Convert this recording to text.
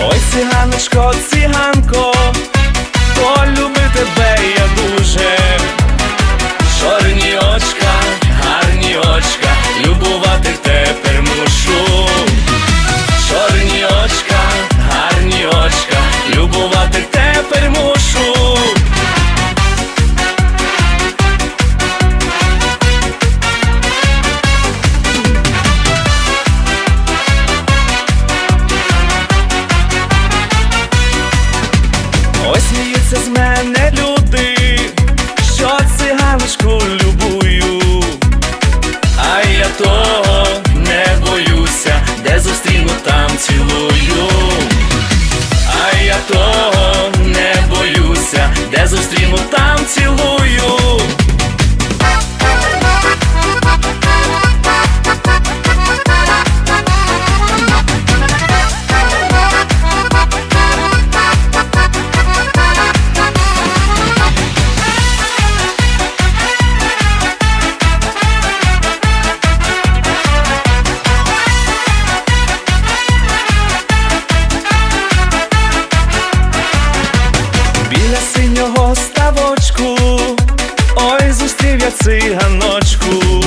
Ой, циганочко, циганко. лишку любую, а я то. біля синього ставочку, ой, зустрів я циганочку.